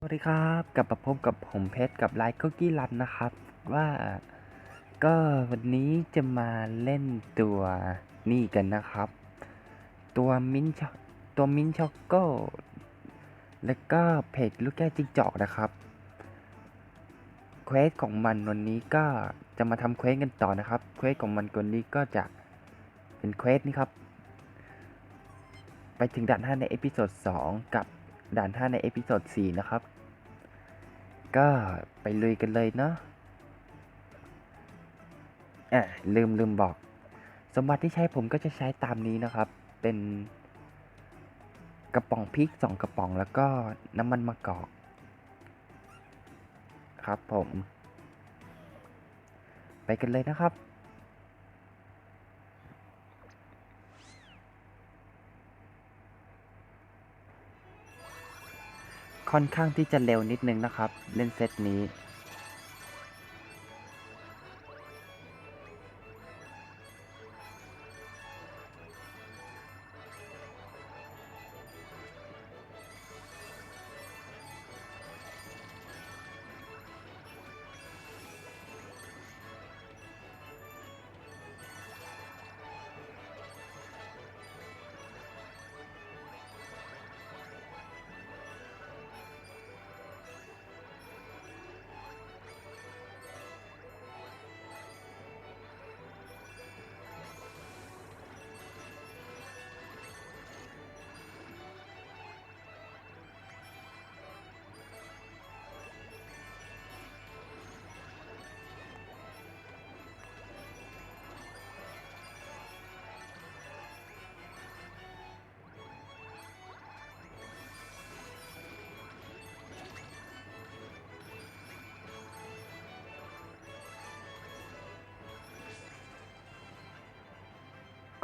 สวัสดีครับกลับมาพบกับผมเพชรกับไลฟ์คุกกี้รันนะครับ ว่าก็วันนี้จะมาเล่นตัวนี่กันนะครับ ตัวมิ้นช็อกตัวมิ้นช็อกโก้แล้วก็เพจลูกแก้วจิ๊กจอกนะครับเควสของมันวันนี้ก็จะมาทำเควสกันต่อนะครับเควสของมันวันนี้ก็จะเป็นเควสนี่ครับ ไปถึงด่าน5ในเอพิโซด2กับ ด่าน5ในเอพิโซด4นะครับ ก็ไปลุยกันเลยเนาะอะลืมลืมบอก สมบัติที่ใช้ผมก็จะใช้ตามนี้นะครับ เป็นกระป๋องพริกสองกระป๋องแล้วก็น้ำมันมะกอกครับผม ไปกันเลยนะครับ ค่อนข้างที่จะเร็วนิดนึงนะครับ เล่นเซตนี้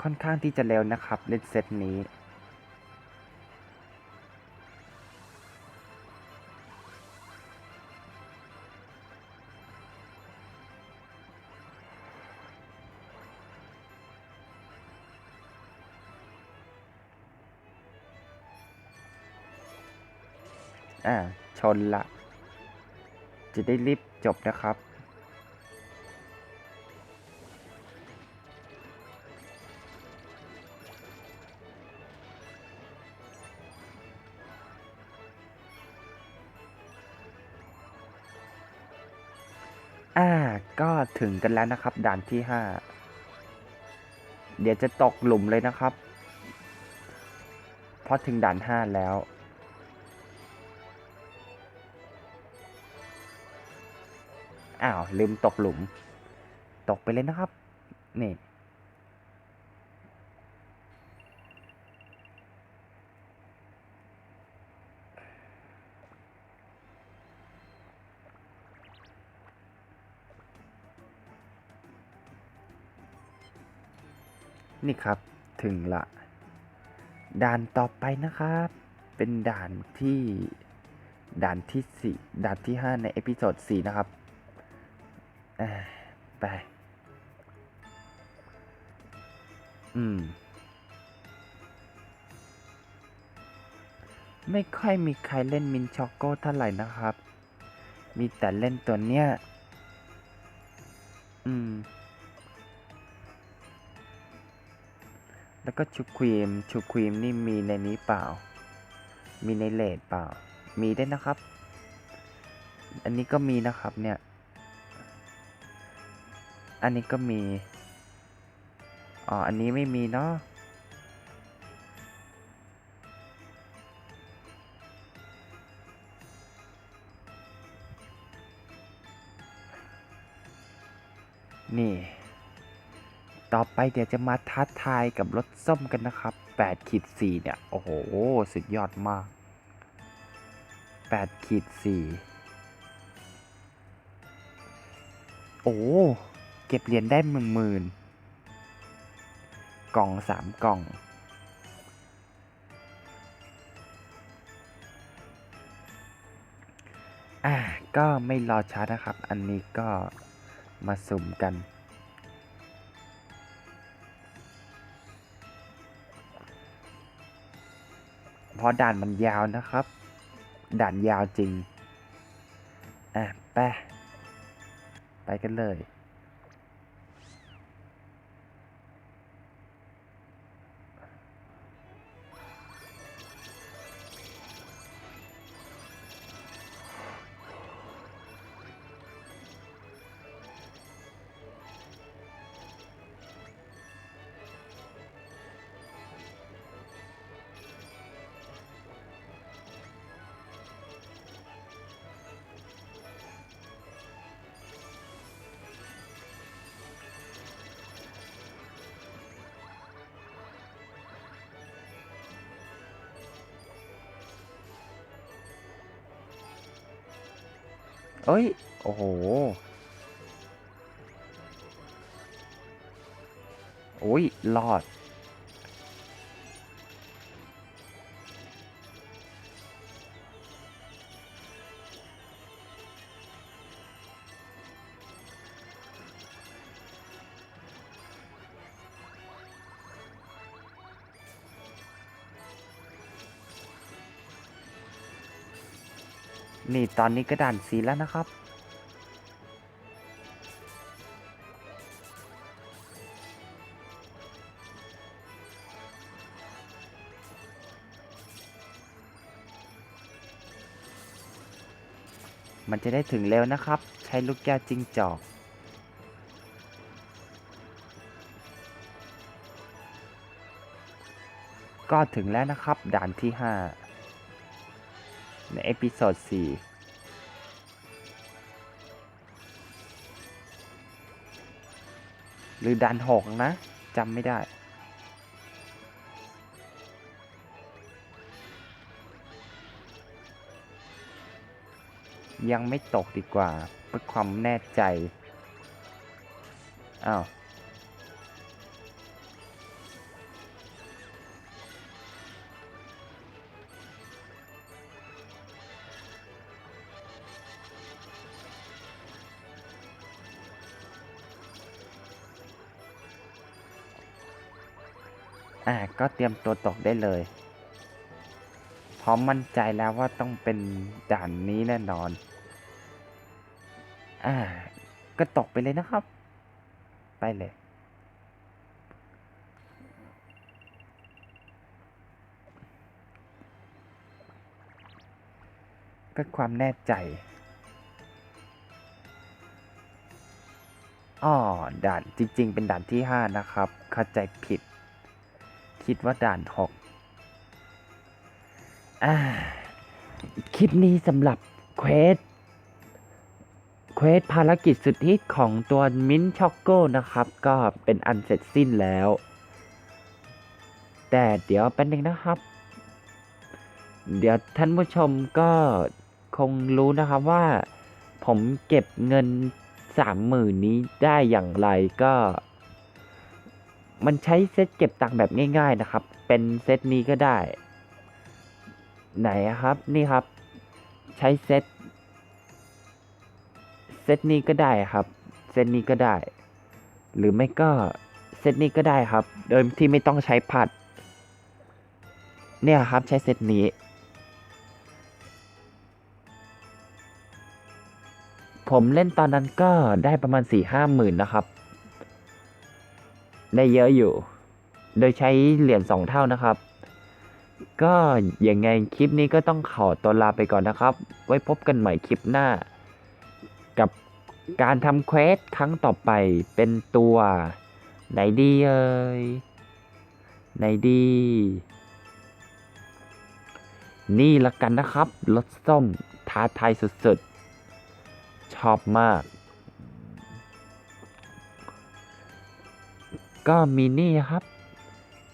ค่อนข้างที่จะเร็วนะครับเล่นเซตนี้ อ่า ชนละ จะได้รีบจบนะครับ อ่า ก็ถึงกันแล้วนะครับ ด่านที่ห้า เดี๋ยวจะตกหลุมเลยนะครับ เพราะถึงด่านห้าแล้ว อ้าว ลืมตกหลุม ตกไปเลยนะครับ นี่ นี่ครับถึงละ ด่านต่อไปนะครับ เป็นด่านที่ด่านที่สี่ด่านที่ห้าในเอพิโซดสี่นะครับอ่าไปอืม ไม่ค่อยมีใครเล่นมินช็อกโก้เท่าไหร่นะครับ มีแต่เล่นตัวเนี้ย อืม แล้วก็ชูครีมชูครีมนี่มีในนี้เปล่า มีในเลดเปล่า มีได้นะครับ อันนี้ก็มีนะครับเนี่ย อันนี้ก็มี อ๋อ อันนี้ไม่มีเนาะ นี่ ต่อไปเดี๋ยวจะมาท้าทายกับรถส้มกันนะครับ8ขีด4เนี่ย โอ้โห สุดยอดมาก8ขีด4โอ้ เก็บเหรียญได้หมื่นหมื่นกล่องสามกล่อง อ่าก็ไม่รอช้านะครับ อันนี้ก็มาสุ่มกัน ราะด่านมันยาวนะครับ ด่านยาวจริง อะ ไป ไปกันเลย เอ้ย โอ้โห โอ้ยรอด นี่ตอนนี้ก็ด่านสีแล้วนะครับ มันจะได้ถึงเร็วนะครับ ใช้ลูกแก้วจิ้งจอกก็ถึงแล้วนะครับ ด่านที่ 5 ในเอพิโซด4หรือด่าน6นะจำไม่ได้ ยังไม่ตกดีกว่าเพื่อความแน่ใจ อ้าว อ่าก็เตรียมตัวตกได้เลย พร้อมมั่นใจแล้วว่าต้องเป็นด่านนี้แน่นอน อ่า ก็ตกไปเลยนะครับ ไปเลยเพื่อความแน่ใจอ๋อด่านจริง ๆ เป็นด่านที่ 5 นะครับ เข้าใจผิด คิดว่าด่าน6อ่าคลิปนี้สำหรับเควสเควสภารกิจสุดฮิตของตัวมิ้นช็อกโก้นะครับ ก็เป็นอันเสร็จสิ้นแล้ว แต่เดี๋ยวแป๊บนึงนะครับ เดี๋ยวท่านผู้ชมก็คงรู้นะครับว่า ผมเก็บเงินสามหมื่นนี้ได้อย่างไรก็ มันใช้เซตเก็บตังค์แบบง่าย ๆนะครับ เป็นเซตนี้ก็ได้ ไหนครับนี่ครับ ใช้เซตเซตนี้ก็ได้ครับ เซตนี้ก็ได้ หรือไม่ก็เซตนี้ก็ได้ครับ โดยที่ไม่ต้องใช้ผัด เนี่ยครับใช้เซตนี้ ผมเล่นตอนนั้นก็ได้ประมาณสี่ห้าหมื่นนะครับ ได้เยอะอยู่ โดยใช้เหรียญสองเท่านะครับ ก็ยังไงคลิปนี้ก็ต้องขอตัวลาไปก่อนนะครับ ไว้พบกันใหม่คลิปหน้า กับการทำเควสครั้งต่อไปเป็นตัว ไหนดีเอ่ยไหนดี นี่ละกันนะครับรสส้มท้าทายสุดๆ ชอบมาก ก็มีนี่ครับ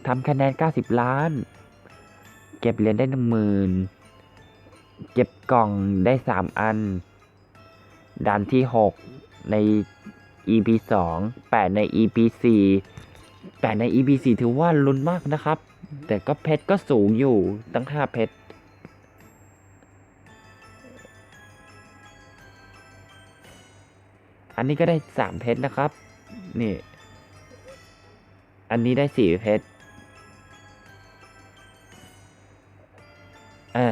ทำคะแนน 90 ล้าน เก็บเหรียญได้หนึ่งหมื่นเก็บกล่องได้ 3 อันด่านที่ 6 ใน EP 2 8 ใน EP 4 8 ใน EP 4 ถือว่าลุ้นมากนะครับ แต่ก็เพชรก็สูงอยู่ตั้ง 5 เพชรอันนี้ก็ได้ 3 เพชรนะครับ นี่ อันนี้ได้สีเพชรอ่า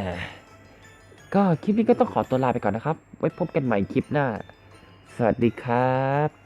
ก็คลิปนี้ก็ต้องขอตัวลาไปก่อนนะครับ ไว้พบกันใหม่คลิปหน้า สวัสดีครับ